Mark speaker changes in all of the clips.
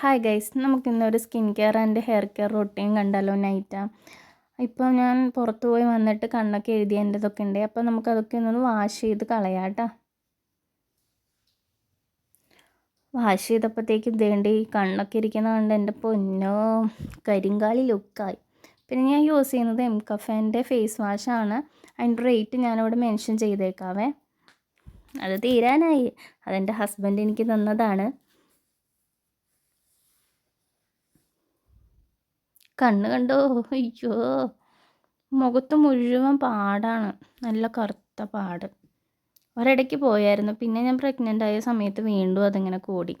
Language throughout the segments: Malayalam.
Speaker 1: ഹായ് ഗൈസ് നമുക്കിന്നൊരു skin care and hair care routine കണ്ടല്ലോ നൈറ്റാ ഇപ്പം ഞാൻ പുറത്ത് പോയി വന്നിട്ട് കണ്ണൊക്കെ എഴുതിയതിന്റെതൊക്കെ ഉണ്ട്. അപ്പോൾ നമുക്കതൊക്കെ ഒന്ന് വാഷ് ചെയ്ത് കളയാം കേട്ടോ. വാഷ് ചെയ്തപ്പോഴത്തേക്കും ഇതേണ്ടി കണ്ണൊക്കെ ഇരിക്കുന്ന കണ്ട് എന്റെ പൊന്നോ കരിങ്കാളി ലുക്കായി പിന്നെ ഞാൻ യൂസ് ചെയ്യുന്നത് എം കഫേന്റെ ഫേസ് വാഷാണ് അതിന്റെ റേറ്റ് ഞാനിവിടെ മെൻഷൻ ചെയ്തേക്കാവേ. അത് തീരാനായി. അതെന്റെ ഹസ്ബൻഡ് എനിക്ക് തന്നതാണ്. കണ്ണ് കണ്ടോ? അയ്യോ. മുഖത്ത് മുഴുവൻ പാടാണ്. നല്ല കറുത്ത പാട്. ഒരിടയ്ക്ക് പോയായിരുന്നു. പിന്നെ ഞാൻ പ്രഗ്നന്റ് ആയ സമയത്ത് വീണ്ടും അതിങ്ങനെ കൂടി.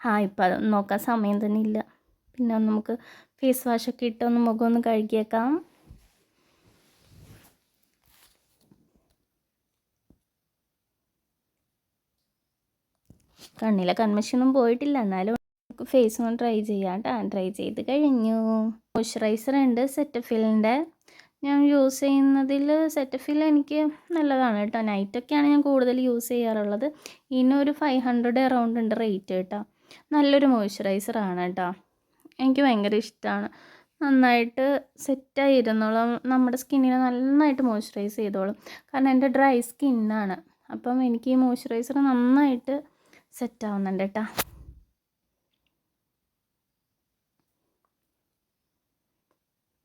Speaker 1: ആ ഇപ്പം അതൊന്നും നോക്കാൻ സമയം തന്നെ ഇല്ല. പിന്നെ നമുക്ക് ഫേസ് വാഷൊക്കെ ഇട്ട് ഒന്ന് മുഖം ഒന്ന് കഴുകിയേക്കാം. കണ്ണിലെ കൺമശിയൊന്നും പോയിട്ടില്ല. എന്നാലും നമുക്ക് ഫേസ് ഒന്ന് ട്രൈ ചെയ്യാം കേട്ടോ ട്രൈ ചെയ്ത് കഴിഞ്ഞു. മോയ്സ്ചറൈസർ ഉണ്ട് സെറ്റഫിലിന്റെ ഞാൻ യൂസ് ചെയ്യുന്നതിൽ സെറ്റഫിൽ എനിക്ക് നല്ലതാണ് കേട്ടോ. നൈറ്റൊക്കെയാണ് ഞാൻ കൂടുതൽ യൂസ് ചെയ്യാറുള്ളത്. ഇതിനൊരു ഫൈവ് ഹൺഡ്രഡ് അറൗണ്ട് ഉണ്ട് റേറ്റ് കേട്ടോ. നല്ലൊരു മോയ്സ്ചറൈസർ ആണ് കേട്ടോ. എനിക്ക് ഭയങ്കര ഇഷ്ടമാണ് നന്നായിട്ട് സെറ്റായി ഇരുന്നോളും നമ്മുടെ സ്കിന്നിനെ നന്നായിട്ട് മോയ്സ്ചറൈസ് ചെയ്തോളും. കാരണം എന്റെ ഡ്രൈ സ്കിന്നാണ് അപ്പം എനിക്ക് ഈ മോയ്സ്ചറൈസർ നന്നായിട്ട് സെറ്റാവുന്നുണ്ട് കേട്ടോ.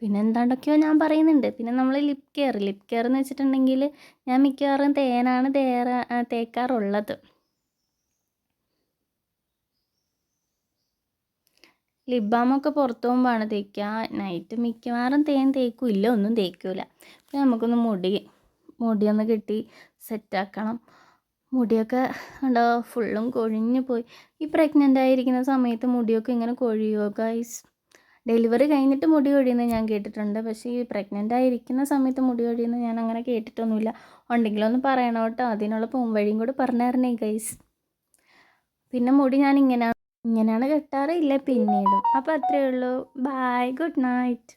Speaker 1: പിന്നെ എന്താണ്ടൊക്കെയോ ഞാൻ പറയുന്നുണ്ട്. പിന്നെ നമ്മൾ ലിപ് കെയർ ലിപ് കെയർ എന്ന് വെച്ചിട്ടുണ്ടെങ്കിൽ ഞാൻ മിക്കവാറും തേനാണ് തേറ തേക്കാറുള്ളത്. ലിപ് ബാമൊക്കെ പുറത്ത് പോകുമ്പോഴാണ് തേക്കുക. നൈറ്റ് മിക്കവാറും തേൻ തേക്കില്ല ഒന്നും തേക്കില്ല പിന്നെ നമുക്കൊന്ന് മുടി മുടിയൊന്ന് കെട്ടി സെറ്റാക്കണം മുടിയൊക്കെ ഉണ്ടോ ഫുള്ളും കൊഴിഞ്ഞു പോയി. ഈ പ്രഗ്നന്റ് ആയിരിക്കുന്ന സമയത്ത് മുടിയൊക്കെ ഇങ്ങനെ കൊഴിയുക ഗൈസ് ഡെലിവറി കഴിഞ്ഞിട്ട് മുടി ഒഴിയുന്നത് ഞാൻ കേട്ടിട്ടുണ്ട്. പക്ഷേ ഈ പ്രഗ്നന്റ് ആയിരിക്കുന്ന സമയത്ത് മുടി ഒഴിയുന്നത് ഞാൻ അങ്ങനെ കേട്ടിട്ടൊന്നുമില്ല. ഉണ്ടെങ്കിലൊന്ന് പറയണം കേട്ടോ. അതിനുള്ള പോംവഴിയും കൂടി പറഞ്ഞു തരണേ ഗൈസ് പിന്നെ മുടി ഞാൻ ഇങ്ങനെ ഇങ്ങനെയാണ് കെട്ടാറ് ഇല്ല പിന്നീടും. അപ്പോൾ അത്രയേ ഉള്ളൂ. Bye good night